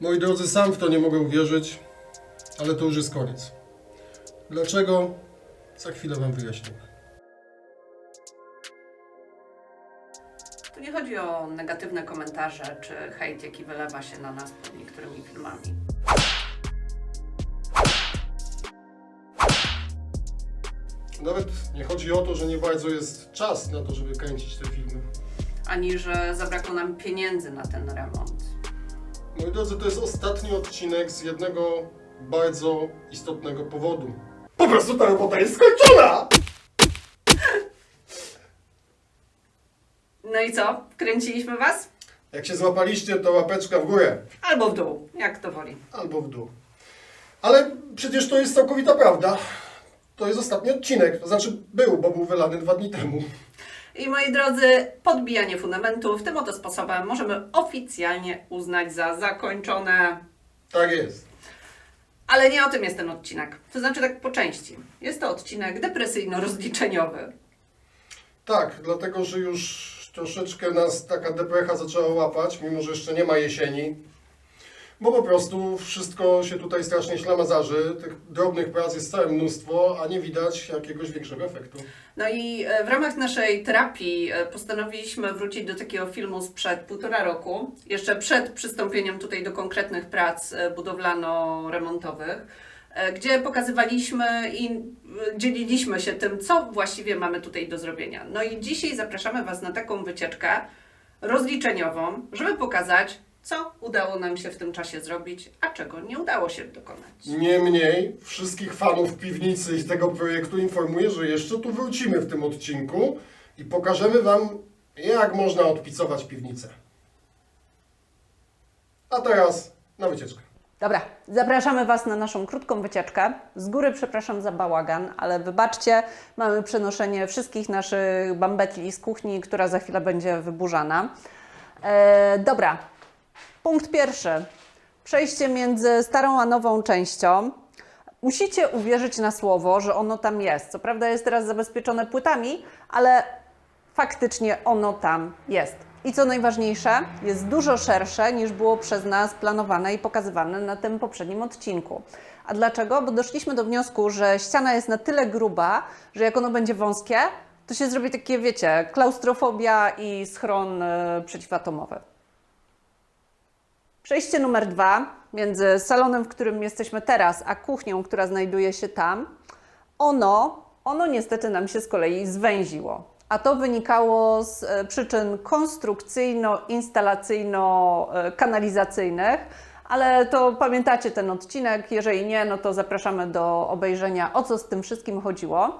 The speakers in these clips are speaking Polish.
Moi drodzy, sam w to nie mogę uwierzyć, ale to już jest koniec. Dlaczego? Za chwilę Wam wyjaśnię. Tu nie chodzi o negatywne komentarze czy hejt, jaki wylewa się na nas pod niektórymi filmami. Nawet nie chodzi o to, że nie bardzo jest czas na to, żeby kręcić te filmy. Ani że zabrakło nam pieniędzy na ten remont. Moi drodzy, to jest ostatni odcinek z jednego bardzo istotnego powodu. Po prostu ta robota jest skończona! No i co? Kręciliśmy Was? Jak się złapaliście, to łapeczka w górę Albo w dół, jak to woli. albo w dół. Ale przecież to jest całkowita prawda. To jest ostatni odcinek, to znaczy był, bo był wylany dwa dni temu. I moi drodzy, podbijanie fundamentów tym oto sposobem możemy oficjalnie uznać za zakończone. Tak jest. Ale nie o tym jest ten odcinek. To znaczy tak po części. Jest to odcinek depresyjno-rozliczeniowy. Tak, dlatego że już troszeczkę nas taka deprecha zaczęła łapać, mimo że jeszcze nie ma jesieni. Bo po prostu wszystko się tutaj strasznie ślamazarzy, tych drobnych prac jest całe mnóstwo, a nie widać jakiegoś większego efektu. No i e, w ramach naszej terapii e, postanowiliśmy wrócić do takiego filmu sprzed półtora roku, jeszcze przed przystąpieniem tutaj do konkretnych prac e, budowlano-remontowych, gdzie pokazywaliśmy i dzieliliśmy się tym, co właściwie mamy tutaj do zrobienia. No i dzisiaj zapraszamy Was na taką wycieczkę rozliczeniową, żeby pokazać, co udało nam się w tym czasie zrobić, a czego nie udało się dokonać. Niemniej wszystkich fanów piwnicy i tego projektu informuję, że jeszcze tu wrócimy w tym odcinku i pokażemy Wam, jak można odpicować piwnicę. A teraz na wycieczkę. Dobra, zapraszamy Was na naszą krótką wycieczkę. Z góry przepraszam za bałagan, ale wybaczcie, mamy przenoszenie wszystkich naszych bambetli z kuchni, która za chwilę będzie wyburzana. E, dobra, punkt pierwszy. Przejście między starą a nową częścią. Musicie uwierzyć na słowo, że ono tam jest. Co prawda jest teraz zabezpieczone płytami, ale faktycznie ono tam jest. I co najważniejsze, jest dużo szersze niż było przez nas planowane i pokazywane na tym poprzednim odcinku. A dlaczego? Bo doszliśmy do wniosku, że ściana jest na tyle gruba, że jak ono będzie wąskie, to się zrobi takie, wiecie, klaustrofobia i schron y, przeciwatomowy. Przejście numer dwa między salonem, w którym jesteśmy teraz, a kuchnią, która znajduje się tam, ono, ono niestety nam się z kolei zwęziło. A to wynikało z e, przyczyn konstrukcyjno-instalacyjno-kanalizacyjnych, ale to pamiętacie ten odcinek. Jeżeli nie, no to zapraszamy do obejrzenia, o co z tym wszystkim chodziło.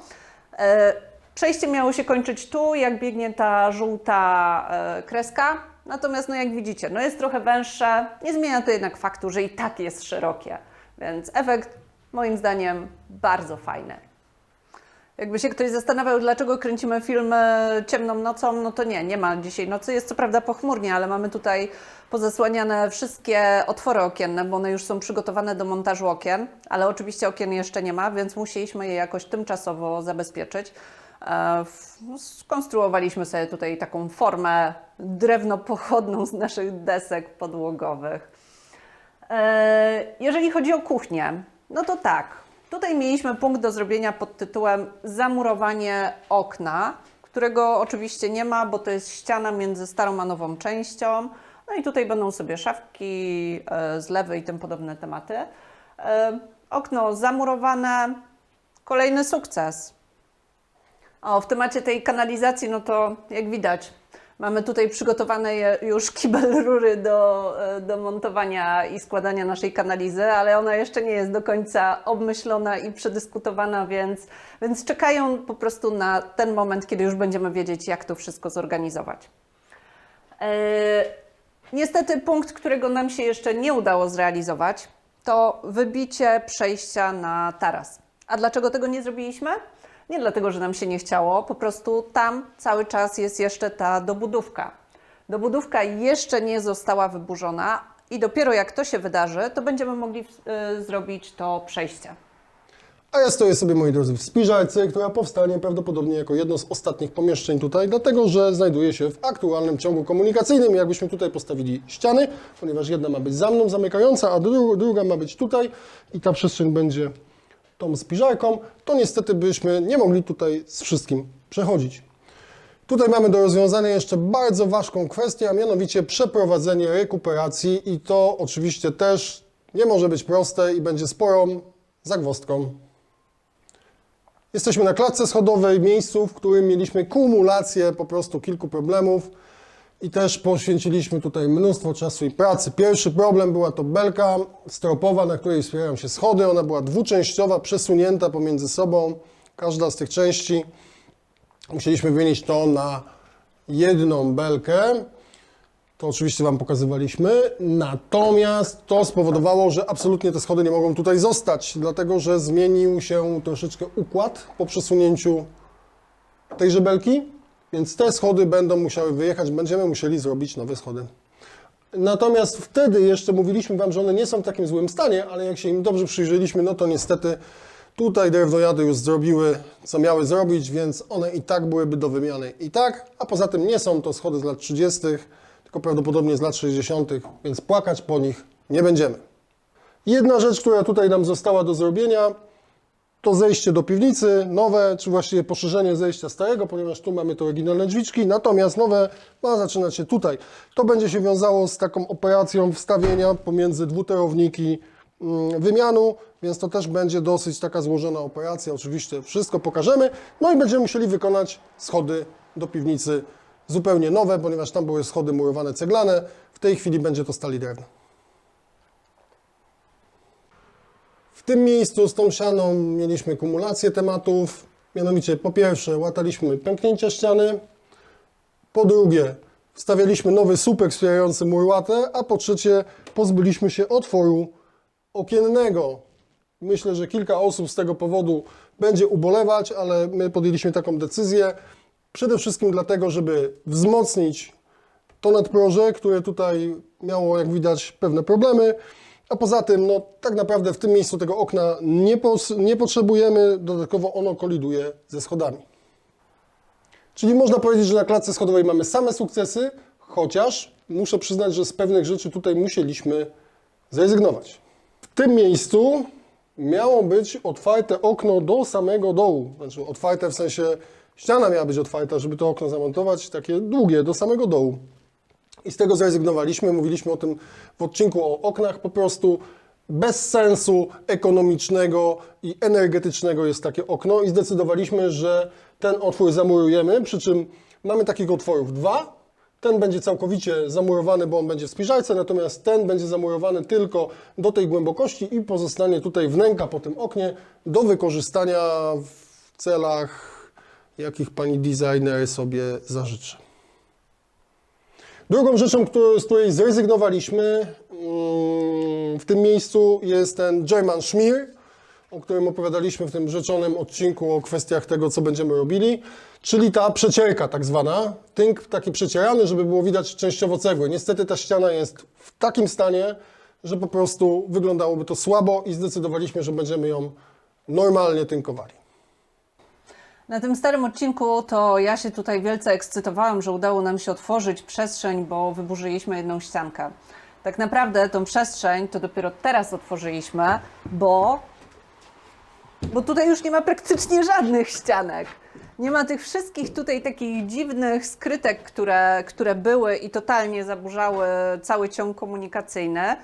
E, Przejście miało się kończyć tu, jak biegnie ta żółta e, kreska. Natomiast, no jak widzicie, no jest trochę węższe. Nie zmienia to jednak faktu, że i tak jest szerokie. Więc efekt, moim zdaniem, bardzo fajny. Jakby się ktoś zastanawiał, dlaczego kręcimy filmy ciemną nocą, no to nie, nie ma dzisiaj nocy. Jest co prawda pochmurnie, ale mamy tutaj pozasłaniane wszystkie otwory okienne, bo one już są przygotowane do montażu okien, ale oczywiście okien jeszcze nie ma, więc musieliśmy je jakoś tymczasowo zabezpieczyć. E, Skonstruowaliśmy sobie tutaj taką formę drewno-pochodną z naszych desek podłogowych. E, Jeżeli chodzi o kuchnię, no to tak. Tutaj mieliśmy punkt do zrobienia pod tytułem zamurowanie okna, którego oczywiście nie ma, bo to jest ściana między starą a nową częścią. No i tutaj będą sobie szafki, e, zlewy i tym podobne tematy. Okno zamurowane. Kolejny sukces. O, w temacie tej kanalizacji, no to jak widać, mamy tutaj przygotowane już kibel rury do, e, do montowania i składania naszej kanalizy, ale ona jeszcze nie jest do końca obmyślona i przedyskutowana, więc, więc czekają po prostu na ten moment, kiedy już będziemy wiedzieć, jak to wszystko zorganizować. E, Niestety punkt, którego nam się jeszcze nie udało zrealizować, to wybicie przejścia na taras. A dlaczego tego nie zrobiliśmy? Nie dlatego, że nam się nie chciało, po prostu tam cały czas jest jeszcze ta dobudówka. Dobudówka jeszcze nie została wyburzona i dopiero jak to się wydarzy, to będziemy mogli y, zrobić to przejście. A ja stoję sobie, moi drodzy, w spiżarce, która powstanie prawdopodobnie jako jedno z ostatnich pomieszczeń tutaj, dlatego że znajduje się w aktualnym ciągu komunikacyjnym. Jakbyśmy tutaj postawili ściany, ponieważ jedna ma być za mną zamykająca, a dru druga ma być tutaj i ta przestrzeń będzie tą spiżarką, to niestety byśmy nie mogli tutaj z wszystkim przechodzić. Tutaj mamy do rozwiązania jeszcze bardzo ważką kwestię, a mianowicie przeprowadzenie rekuperacji i to oczywiście też nie może być proste i będzie sporą zagwozdką. Jesteśmy na klatce schodowej, miejscu, w którym mieliśmy kumulację po prostu kilku problemów i też poświęciliśmy tutaj mnóstwo czasu i pracy. Pierwszy problem była to belka stropowa, na której wspierają się schody. Ona była dwuczęściowa, przesunięta pomiędzy sobą, każda z tych części. Musieliśmy wynieść to na jedną belkę. To oczywiście Wam pokazywaliśmy. Natomiast to spowodowało, że absolutnie te schody nie mogą tutaj zostać, dlatego że zmienił się troszeczkę układ po przesunięciu tejże belki, więc te schody będą musiały wyjechać, będziemy musieli zrobić nowe schody. Natomiast wtedy jeszcze mówiliśmy Wam, że one nie są w takim złym stanie, ale jak się im dobrze przyjrzeliśmy, no to niestety tutaj drewnojady już zrobiły, co miały zrobić, więc one i tak byłyby do wymiany i tak, a poza tym nie są to schody z lat 30., tylko prawdopodobnie z lat 60., więc płakać po nich nie będziemy. Jedna rzecz, która tutaj nam została do zrobienia, to zejście do piwnicy, nowe, czy właściwie poszerzenie zejścia starego, ponieważ tu mamy te oryginalne drzwiczki, natomiast nowe ma zaczynać się tutaj. To będzie się wiązało z taką operacją wstawienia pomiędzy dwuterowniki mm, wymianu, więc to też będzie dosyć taka złożona operacja. Oczywiście wszystko pokażemy, no i będziemy musieli wykonać schody do piwnicy zupełnie nowe, ponieważ tam były schody murowane ceglane, w tej chwili będzie to stali drewno. W tym miejscu z tą ścianą mieliśmy kumulację tematów. Mianowicie po pierwsze łataliśmy pęknięcia ściany, po drugie wstawialiśmy nowy słupek wspierający mur łatę, a po trzecie pozbyliśmy się otworu okiennego. Myślę, że kilka osób z tego powodu będzie ubolewać, ale my podjęliśmy taką decyzję. Przede wszystkim dlatego, żeby wzmocnić to nadproże, które tutaj miało, jak widać, pewne problemy. A poza tym, no tak naprawdę w tym miejscu tego okna nie, nie potrzebujemy, dodatkowo ono koliduje ze schodami. Czyli można powiedzieć, że na klatce schodowej mamy same sukcesy, chociaż muszę przyznać, że z pewnych rzeczy tutaj musieliśmy zrezygnować. W tym miejscu miało być otwarte okno do samego dołu. Znaczy otwarte w sensie ściana miała być otwarta, żeby to okno zamontować, takie długie, do samego dołu. I z tego zrezygnowaliśmy. Mówiliśmy o tym w odcinku o oknach. Po prostu bez sensu ekonomicznego i energetycznego jest takie okno i zdecydowaliśmy, że ten otwór zamurujemy. Przy czym mamy takich otworów dwa. Ten będzie całkowicie zamurowany, bo on będzie w spiżarce, natomiast ten będzie zamurowany tylko do tej głębokości i pozostanie tutaj wnęka po tym oknie do wykorzystania w celach, jakich pani designer sobie zażyczy. Drugą rzeczą, z której zrezygnowaliśmy mm, w tym miejscu jest ten German Schmier, o którym opowiadaliśmy w tym rzeczonym odcinku o kwestiach tego, co będziemy robili, czyli ta przecierka tak zwana, tynk taki przecierany, żeby było widać częściowo cegły. Niestety ta ściana jest w takim stanie, że po prostu wyglądałoby to słabo i zdecydowaliśmy, że będziemy ją normalnie tynkowali. Na tym starym odcinku to ja się tutaj wielce ekscytowałam, że udało nam się otworzyć przestrzeń, bo wyburzyliśmy jedną ściankę. Tak naprawdę tą przestrzeń to dopiero teraz otworzyliśmy, bo, bo tutaj już nie ma praktycznie żadnych ścianek. Nie ma tych wszystkich tutaj takich dziwnych skrytek, które, które były i totalnie zaburzały cały ciąg komunikacyjny.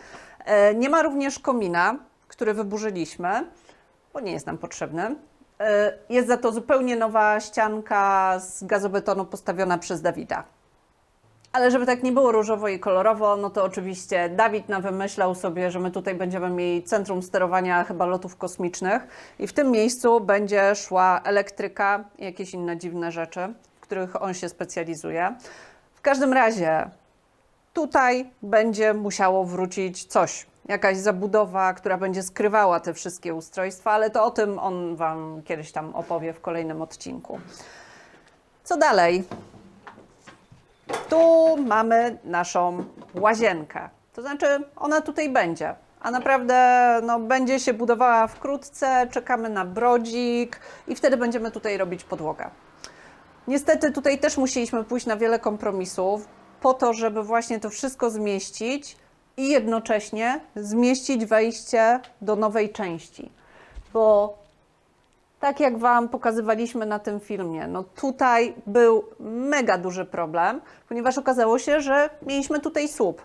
E, Nie ma również komina, który wyburzyliśmy, bo nie jest nam potrzebny. E, Jest za to zupełnie nowa ścianka z gazobetonu postawiona przez Dawida. Ale żeby tak nie było różowo i kolorowo, no to oczywiście Dawid nam wymyślał sobie, że my tutaj będziemy mieli centrum sterowania chyba lotów kosmicznych i w tym miejscu będzie szła elektryka i jakieś inne dziwne rzeczy, w których on się specjalizuje. W każdym razie tutaj będzie musiało wrócić coś, jakaś zabudowa, która będzie skrywała te wszystkie ustrojstwa, ale to o tym on Wam kiedyś tam opowie w kolejnym odcinku. Co dalej? Tu mamy naszą łazienkę. To znaczy, ona tutaj będzie. a naprawdę no, będzie się budowała wkrótce. Czekamy na brodzik i wtedy będziemy tutaj robić podłogę. Niestety tutaj też musieliśmy pójść na wiele kompromisów po to, żeby właśnie to wszystko zmieścić i jednocześnie zmieścić wejście do nowej części. Bo tak jak Wam pokazywaliśmy na tym filmie, no tutaj był mega duży problem, ponieważ okazało się, że mieliśmy tutaj słup.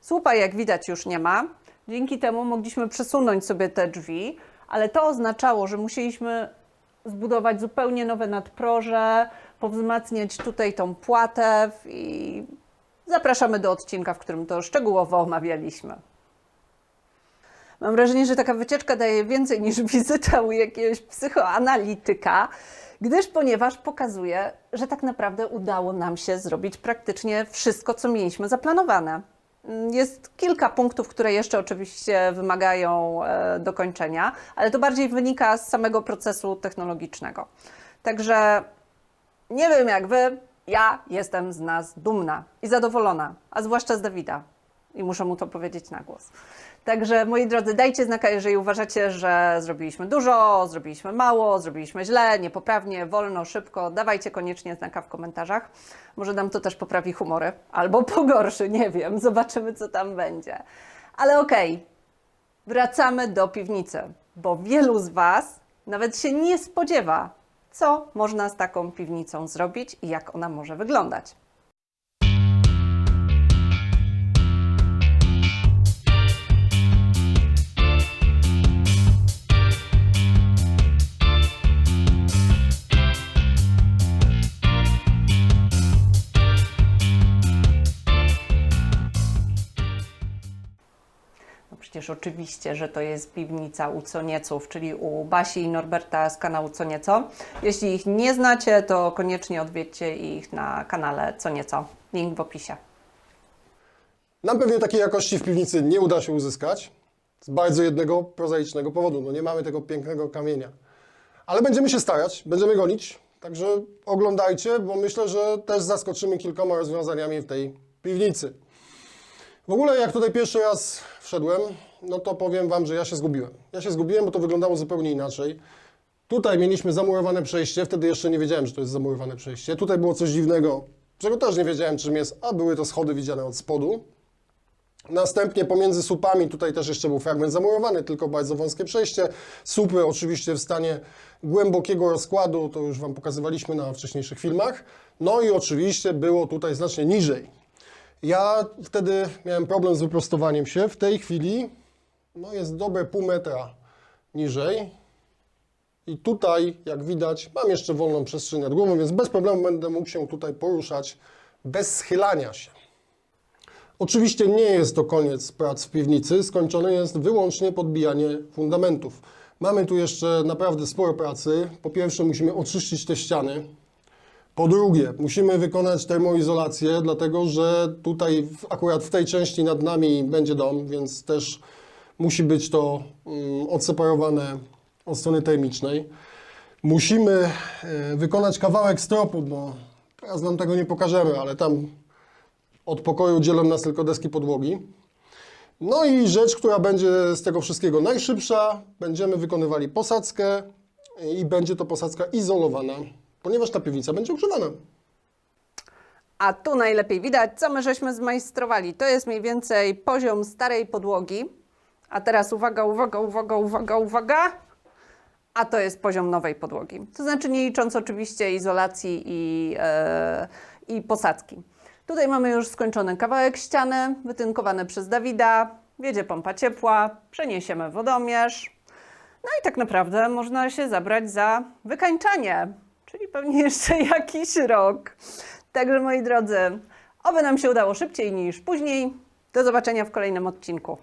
Słupa, jak widać, już nie ma. Dzięki temu mogliśmy przesunąć sobie te drzwi, ale to oznaczało, że musieliśmy zbudować zupełnie nowe nadproże, powzmacniać tutaj tą płatę i zapraszamy do odcinka, w którym to szczegółowo omawialiśmy. Mam wrażenie, że taka wycieczka daje więcej niż wizyta u jakiegoś psychoanalityka, gdyż ponieważ pokazuje, że tak naprawdę udało nam się zrobić praktycznie wszystko, co mieliśmy zaplanowane. Jest kilka punktów, które jeszcze oczywiście wymagają e, dokończenia, ale to bardziej wynika z samego procesu technologicznego. Także nie wiem jak wy, ja jestem z nas dumna i zadowolona, a zwłaszcza z Dawida. I muszę mu to powiedzieć na głos. Także moi drodzy, dajcie znaka, jeżeli uważacie, że zrobiliśmy dużo, zrobiliśmy mało, zrobiliśmy źle, niepoprawnie, wolno, szybko. Dawajcie koniecznie znaka w komentarzach. Może nam to też poprawi humory, albo pogorszy, nie wiem. Zobaczymy, co tam będzie. Ale okej, wracamy do piwnicy, bo wielu z Was nawet się nie spodziewa, co można z taką piwnicą zrobić i jak ona może wyglądać. Oczywiście, że to jest piwnica u Conieców, czyli u Basi i Norberta z kanału Co Nieco. Jeśli ich nie znacie, to koniecznie odwiedźcie ich na kanale Co Nieco. Link w opisie. Nam pewnie takiej jakości w piwnicy nie uda się uzyskać z bardzo jednego prozaicznego powodu. No nie mamy tego pięknego kamienia. Ale będziemy się starać, będziemy gonić, także oglądajcie, bo myślę, że też zaskoczymy kilkoma rozwiązaniami w tej piwnicy. W ogóle jak tutaj pierwszy raz wszedłem, no to powiem Wam, że ja się zgubiłem. Ja się zgubiłem, bo to wyglądało zupełnie inaczej. Tutaj mieliśmy zamurowane przejście, wtedy jeszcze nie wiedziałem, że to jest zamurowane przejście. Tutaj było coś dziwnego, czego też nie wiedziałem, czym jest, a były to schody widziane od spodu. Następnie pomiędzy słupami tutaj też jeszcze był fragment zamurowany, tylko bardzo wąskie przejście. Słupy oczywiście w stanie głębokiego rozkładu, to już Wam pokazywaliśmy na wcześniejszych filmach. No i oczywiście było tutaj znacznie niżej. Ja wtedy miałem problem z wyprostowaniem się. W tej chwili no jest dobre pół metra niżej. I tutaj, jak widać, mam jeszcze wolną przestrzeń nad głową, więc bez problemu będę mógł się tutaj poruszać bez schylania się. Oczywiście nie jest to koniec prac w piwnicy, skończone jest wyłącznie podbijanie fundamentów. Mamy tu jeszcze naprawdę sporo pracy. Po pierwsze musimy oczyścić te ściany. Po drugie musimy wykonać termoizolację, dlatego że tutaj akurat w tej części nad nami będzie dom, więc też musi być to mm, odseparowane od strony termicznej. Musimy e, wykonać kawałek stropu, no teraz nam tego nie pokażemy, ale tam od pokoju dzielą nas tylko deski podłogi. No i rzecz, która będzie z tego wszystkiego najszybsza, będziemy wykonywali posadzkę i będzie to posadzka izolowana, ponieważ ta piwnica będzie ogrzewana. A tu najlepiej widać, co my żeśmy zmajstrowali. To jest mniej więcej poziom starej podłogi. A teraz uwaga, uwaga, uwaga, uwaga, uwaga. A to jest poziom nowej podłogi. To znaczy nie licząc oczywiście izolacji i, e, i posadzki. Tutaj mamy już skończony kawałek ściany, wytynkowany przez Dawida. Wiedzie pompa ciepła, przeniesiemy wodomierz. No i tak naprawdę można się zabrać za wykańczanie, czyli pewnie jeszcze jakiś rok. Także moi drodzy, oby nam się udało szybciej niż później. Do zobaczenia w kolejnym odcinku.